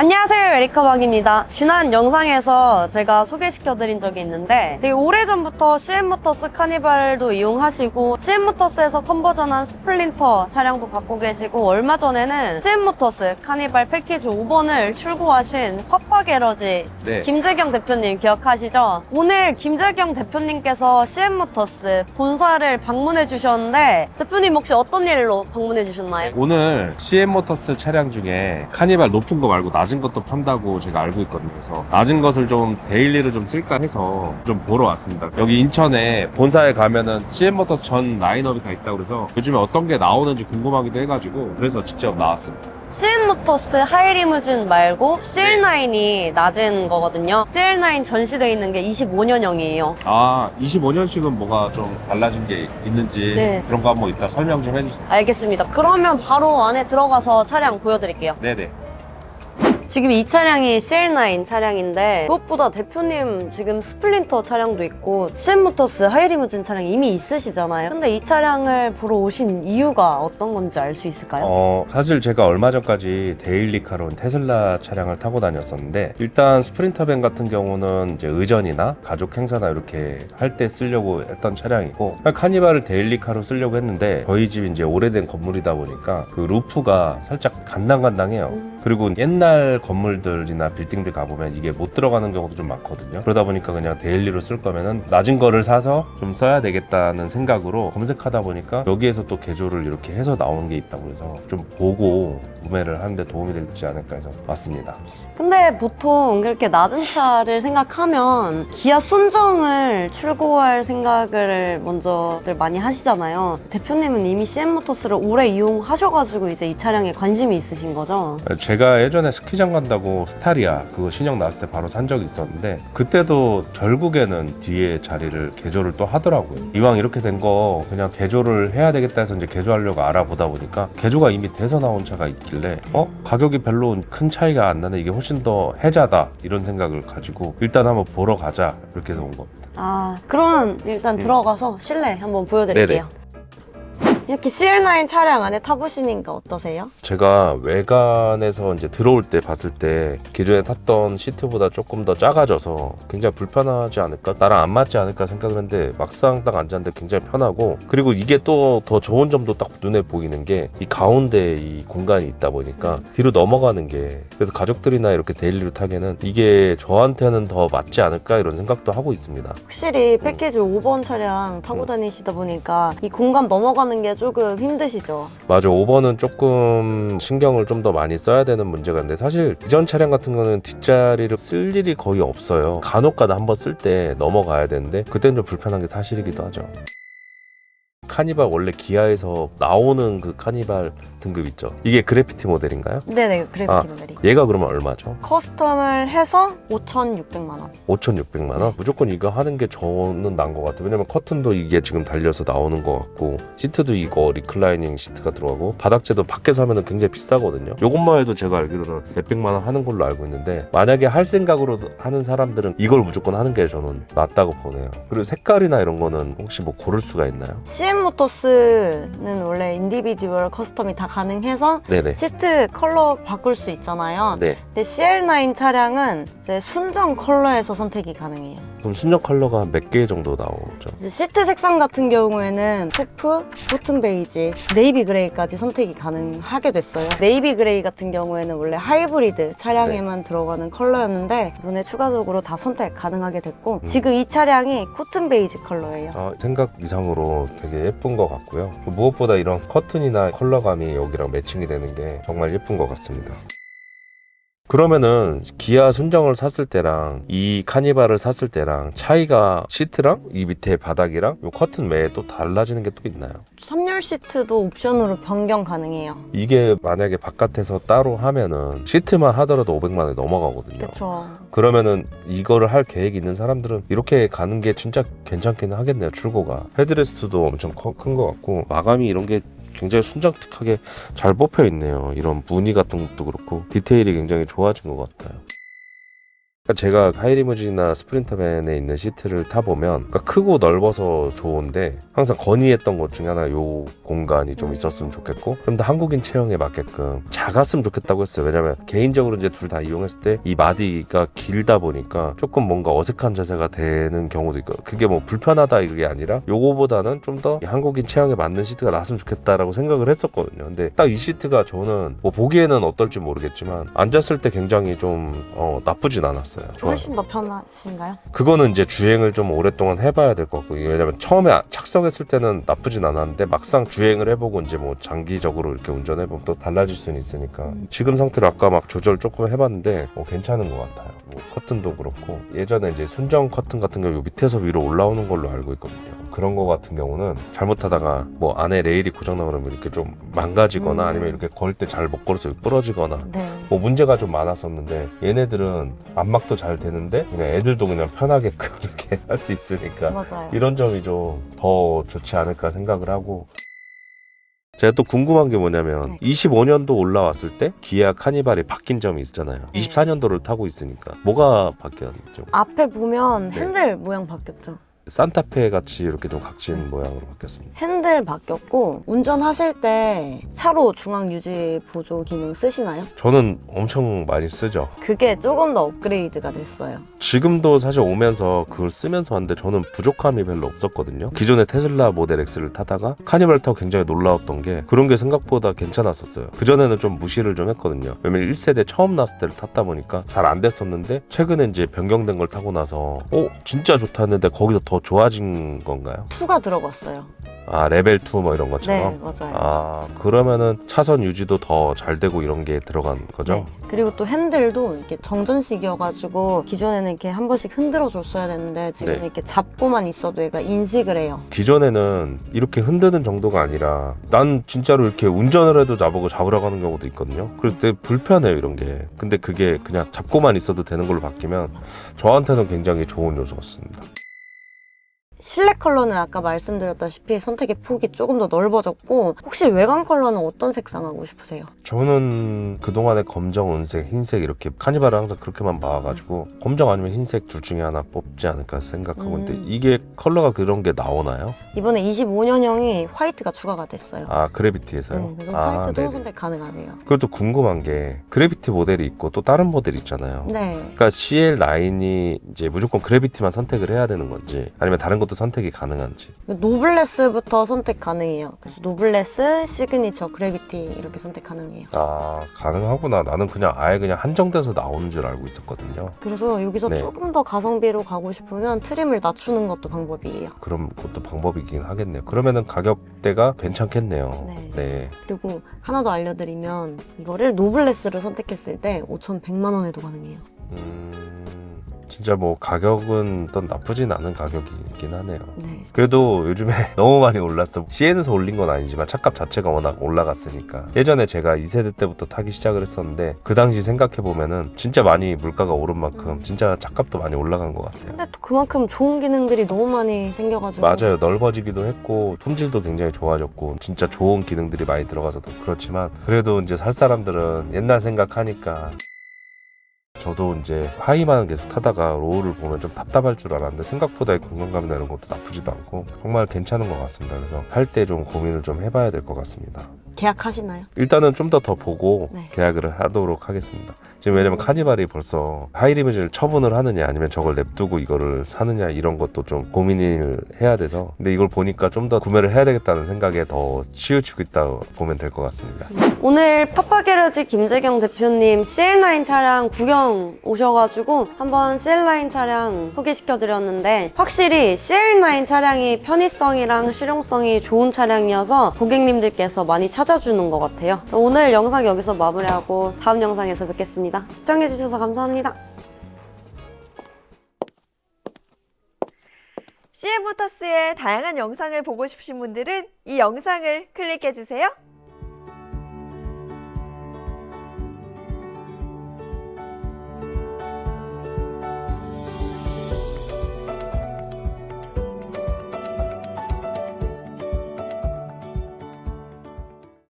안녕하세요 에리카박입니다 지난 영상에서 제가 소개시켜드린 적이 있는데 되게 오래전부터 CM모터스 카니발도 이용하시고 CM모터스에서 컨버전한 스플린터 차량도 갖고 계시고 얼마 전에는 CM모터스 카니발 패키지 5번을 출고하신 파파 게러지 네. 김재경 대표님 기억하시죠? 오늘 김재경 대표님께서 CM모터스 본사를 방문해 주셨는데 대표님 혹시 어떤 일로 방문해 주셨나요? 오늘 CM모터스 차량 중에 카니발 높은 거 말고 낮은 것도 판다고 제가 알고 있거든요. 그래서 낮은 것을 좀 데일리를 좀 쓸까 해서 좀 보러 왔습니다. 여기 인천에 본사에 가면은 CM모터스 전 라인업이 다 있다고 그래서 요즘에 어떤 게 나오는지 궁금하기도 해가지고 그래서 직접 나왔습니다. CM모터스 하이리무진 말고 CL9이 낮은 거거든요. CL9 전시되어 있는 게 25년형이에요. 아, 25년씩은 뭐가 좀 달라진 게 있는지 네. 그런 거 한번 이따 설명 좀 해주세요. 알겠습니다. 그러면 바로 안에 들어가서 차량 보여드릴게요. 네네. 지금 이 차량이 CL9 차량인데 그것보다 대표님 지금 스플린터 차량도 있고 CM모터스 하이리무진 차량이 이미 있으시잖아요. 근데 이 차량을 보러 오신 이유가 어떤 건지 알 수 있을까요? 어, 사실 제가 얼마 전까지 데일리카로 테슬라 차량을 타고 다녔었는데 일단 스프린터밴 같은 경우는 이제 의전이나 가족 행사나 이렇게 할 때 쓰려고 했던 차량이고 카니발을 데일리카로 쓰려고 했는데 저희 집이 이제 오래된 건물이다 보니까 그 루프가 살짝 간당간당해요. 음. 그리고 옛날 건물들이나 빌딩들 가보면 이게 못 들어가는 경우도 좀 많거든요. 그러다 보니까 그냥 데일리로 쓸 거면은 낮은 거를 사서 좀 써야 되겠다는 생각으로 검색하다 보니까 여기에서 또 개조를 이렇게 해서 나오는 게 있다고 그래서 좀 보고 구매를 하는데 도움이 되지 않을까 해서 왔습니다. 근데 보통 그렇게 낮은 차를 생각하면 기아 순정을 출고할 생각을 먼저들 많이 하시잖아요. 대표님은 이미 CM모터스를 오래 이용하셔가지고 이제 이 차량에 관심이 있으신 거죠? 제가 예전에 스키장 간다고 스타리아 그거 신형 나왔을 때 바로 산 적이 있었는데 그때도 결국에는 뒤에 자리를 개조를 또 하더라고요. 이왕 이렇게 된 거 그냥 개조를 해야 되겠다 해서 이제 개조하려고 알아보다 보니까 개조가 이미 돼서 나온 차가 있길래 어 가격이 별로 큰 차이가 안 나네 이게 훨씬 더 혜자다 이런 생각을 가지고 일단 한번 보러 가자 이렇게 해서 온 겁니다. 아, 그럼 일단 음. 들어가서 실내 한번 보여드릴게요. 이렇게 CL9 차량 안에 타보시니까 어떠세요? 제가 외관에서 이제 들어올 때 봤을 때 기존에 탔던 시트보다 조금 더 작아져서 굉장히 불편하지 않을까 나랑 안 맞지 않을까 생각을 했는데 막상 딱 앉았는데 굉장히 편하고 그리고 이게 또 더 좋은 점도 딱 눈에 보이는 게 이 가운데 이 공간이 있다 보니까 뒤로 넘어가는 게 그래서 가족들이나 이렇게 데일리로 타기에는 이게 저한테는 더 맞지 않을까 이런 생각도 하고 있습니다. 확실히 패키지 5번 차량 타고 음. 다니시다 보니까 이 공간 넘어가는 게 조금 힘드시죠? 맞아 5번은 조금 신경을 좀 더 많이 써야 되는 문제가 있는데 사실 이전 차량 같은 거는 뒷자리를 쓸 일이 거의 없어요 간혹가다 한번 쓸 때 넘어가야 되는데 그때는 좀 불편한 게 사실이기도 하죠 카니발 원래 기아에서 나오는 그 카니발 등급 있죠 이게 그래피티 모델인가요? 네네, 그래픽 아. 모델이. 얘가 그러면 얼마죠? 커스텀을 해서 5,600만 원. 5,600만 원? 무조건 이거 하는 게 저는 난 것 같아요. 왜냐면 커튼도 이게 지금 달려서 나오는 것 같고 시트도 이거 리클라이닝 시트가 들어가고 바닥재도 밖에서 하면 굉장히 비싸거든요. 요것만 해도 제가 알기로는 몇백만 원 하는 걸로 알고 있는데 만약에 할 생각으로 하는 사람들은 이걸 무조건 하는 게 저는 낫다고 보네요. 그리고 색깔이나 이런 거는 혹시 뭐 고를 수가 있나요? CM 모터스는 원래 인디비듀얼 커스텀이 다 가능해서 네네. 시트 컬러 바꿀 수 있잖아요. 네. 근데 CL9 차량은 이제 순정 컬러에서 선택이 가능해요. 그럼 순정 컬러가 한몇개 정도 나오죠? 이제 시트 색상 같은 경우에는 토프, 코튼 베이지, 네이비 그레이까지 선택이 가능하게 됐어요. 네이비 그레이 같은 경우에는 원래 하이브리드 차량에만 들어가는 컬러였는데 이번에 추가적으로 다 선택 가능하게 됐고 음. 지금 이 차량이 코튼 베이지 컬러예요. 아, 생각 이상으로 되게 예쁜 것 같고요. 무엇보다 이런 커튼이나 컬러감이 여기랑 매칭이 되는 게 정말 예쁜 것 같습니다. 그러면은 기아 순정을 샀을 때랑 이 카니발을 샀을 때랑 차이가 시트랑 이 밑에 바닥이랑 요 커튼 외에 또 달라지는 게 또 있나요? 3열 시트도 옵션으로 변경 가능해요. 이게 만약에 바깥에서 따로 하면은 시트만 하더라도 500만 원이 넘어가거든요. 그렇죠. 그러면은 이거를 할 계획이 있는 사람들은 이렇게 가는 게 진짜 괜찮기는 하겠네요 출고가 헤드레스트도 엄청 큰 것 같고 마감이 이런 게 굉장히 순정특하게 잘 뽑혀 있네요. 이런 무늬 같은 것도 그렇고 디테일이 굉장히 좋아진 것 같아요 그러니까 제가 하이리무진이나 스프린터밴에 있는 시트를 타보면 그러니까 크고 넓어서 좋은데 항상 건의했던 것 중에 하나 요 공간이 좀 있었으면 좋겠고 좀 더 한국인 체형에 맞게끔 작았으면 좋겠다고 했어요. 왜냐면 개인적으로 이제 둘 다 이용했을 때 이 마디가 길다 보니까 조금 뭔가 어색한 자세가 되는 경우도 있고 그게 뭐 불편하다 이게 아니라 요거보다는 좀 더 한국인 체형에 맞는 시트가 나왔으면 좋겠다라고 생각을 했었거든요. 근데 딱 이 시트가 저는 뭐 보기에는 어떨지 모르겠지만 앉았을 때 굉장히 좀 어, 나쁘진 않았어요 좋아요. 훨씬 더 편하신가요? 그거는 이제 주행을 좀 오랫동안 해봐야 될 것 같고 왜냐면 처음에 착석했을 때는 나쁘진 않았는데 막상 주행을 해보고 이제 뭐 장기적으로 이렇게 운전해보면 또 달라질 수는 있으니까. 지금 상태로 아까 막 조절 조금 해봤는데 뭐 괜찮은 것 같아요. 뭐 커튼도 그렇고 예전에 이제 순정 커튼 같은 경우 밑에서 위로 올라오는 걸로 알고 있거든요 그런 거 같은 경우는 잘못하다가 뭐 안에 레일이 고장나고 그러면 이렇게 좀 망가지거나 음. 아니면 이렇게 걸 때 잘 못 걸어서 부러지거나 네. 뭐 문제가 좀 많았었는데 얘네들은 안막도 잘 되는데 그냥 애들도 그냥 편하게끔 이렇게 할 수 있으니까 맞아요. 이런 점이 좀 더 좋지 않을까 생각을 하고 제가 또 궁금한 게 뭐냐면 네. 25년도 올라왔을 때 기아 카니발이 바뀐 점이 있잖아요. 네. 24년도를 타고 있으니까 뭐가 바뀌었죠? 앞에 보면 네. 핸들 모양 바뀌었죠. 산타페 같이 이렇게 좀 각진 네. 모양으로 바뀌었습니다. 핸들 바뀌었고 운전하실 때 차로 중앙 유지 보조 기능 쓰시나요? 저는 엄청 많이 쓰죠. 그게 조금 더 업그레이드가 됐어요. 지금도 사실 오면서 그걸 쓰면서 왔는데 저는 부족함이 별로 없었거든요. 기존의 테슬라 모델 X를 타다가 카니발 타고 굉장히 놀라웠던 게 그런 게 생각보다 괜찮았었어요. 그전에는 좀 무시를 좀 했거든요. 왜냐면 1세대 처음 나왔을 때를 탔다 보니까 잘 안 됐었는데 최근에 이제 변경된 걸 타고 나서 어 진짜 좋다 했는데 거기서 더 좋아진 건가요? 2가 들어갔어요. 아 레벨 2 뭐 이런 것처럼? 네, 맞아요. 아 그러면은 차선 유지도 더 잘 되고 이런 게 들어간 거죠? 네. 그리고 또 핸들도 이렇게 정전식이어가지고 기존에는 이렇게 한 번씩 흔들어 줬어야 되는데 지금 네. 이렇게 잡고만 있어도 얘가 인식을 해요. 기존에는 이렇게 흔드는 정도가 아니라 난 진짜로 이렇게 운전을 해도 나보고 잡으라고 하는 경우도 있거든요. 그럴 때 불편해요 이런 게. 근데 그게 그냥 잡고만 있어도 되는 걸로 바뀌면 저한테는 굉장히 좋은 요소였습니다. 실내 컬러는 아까 말씀드렸다시피 선택의 폭이 조금 더 넓어졌고 혹시 외관 컬러는 어떤 색상 하고 싶으세요? 저는 그동안에 검정, 은색, 흰색 이렇게 카니발을 항상 그렇게만 봐가지고 검정 아니면 흰색 둘 중에 하나 뽑지 않을까 생각하고 음. 있는데 이게 컬러가 그런 게 나오나요? 이번에 25년형이 화이트가 추가가 됐어요. 아 그래비티에서요? 네, 그래서 아, 화이트도 네네. 선택 가능하네요. 그것도 궁금한 게 그래비티 모델이 있고 또 다른 모델이 있잖아요. 네. 그러니까 CL9이 이제 무조건 그래비티만 선택을 해야 되는 건지 아니면 다른 것도 선택이 가능한지 노블레스부터 선택 가능해요. 그래서 노블레스, 시그니처, 그래비티 이렇게 선택 가능해요. 아 가능하구나 나는 그냥 아예 그냥 한정돼서 나오는 줄 알고 있었거든요 그래서 여기서 네. 조금 더 가성비로 가고 싶으면 트림을 낮추는 것도 방법이에요. 그럼 그것도 방법이긴 하겠네요 그러면은 가격대가 괜찮겠네요 네. 네. 그리고 하나 더 알려드리면 이거를 노블레스를 선택했을 때 5,100만 원에도 가능해요. 음, 진짜 뭐 가격은 또 나쁘진 않은 가격이긴 하네요. 네. 그래도 요즘에 너무 많이 올랐어. CN에서 올린 건 아니지만 차값 자체가 워낙 올라갔으니까. 예전에 제가 2세대 때부터 타기 시작을 했었는데 그 당시 생각해 보면은 진짜 많이 물가가 오른 만큼 진짜 차값도 많이 올라간 것 같아요. 근데 또 그만큼 좋은 기능들이 너무 많이 생겨가지고. 맞아요. 넓어지기도 했고 품질도 굉장히 좋아졌고 진짜 좋은 기능들이 많이 들어가서 더 그렇지만 그래도 이제 살 사람들은 옛날 생각하니까 저도 이제 하이만 계속 타다가 로우를 보면 좀 답답할 줄 알았는데 생각보다 이 공간감이나 이런 것도 나쁘지도 않고 정말 괜찮은 것 같습니다. 그래서 할 때 좀 고민을 좀 해봐야 될 것 같습니다. 계약하시나요? 일단은 좀 더 더 보고 네. 계약을 하도록 하겠습니다. 지금 왜냐면 카니발이 벌써 하이리무진을 처분을 하느냐 아니면 저걸 냅두고 이거를 사느냐 이런 것도 좀 고민을 해야 돼서 근데 이걸 보니까 좀 더 구매를 해야 되겠다는 생각에 더 치우치고 있다고 보면 될 것 같습니다. 오늘 파파게러지 김재경 대표님 CL9 차량 구경 오셔가지고 한번 CL9 차량 소개시켜드렸는데 확실히 CL9 차량이 편의성이랑 실용성이 좋은 차량이어서 고객님들께서 많이 찾아주는 것 같아요. 오늘 영상 여기서 마무리하고 다음 영상에서 뵙겠습니다. 시청해주셔서 감사합니다. CM모터스의 다양한 영상을 보고 싶으신 분들은 이 영상을 클릭해 주세요.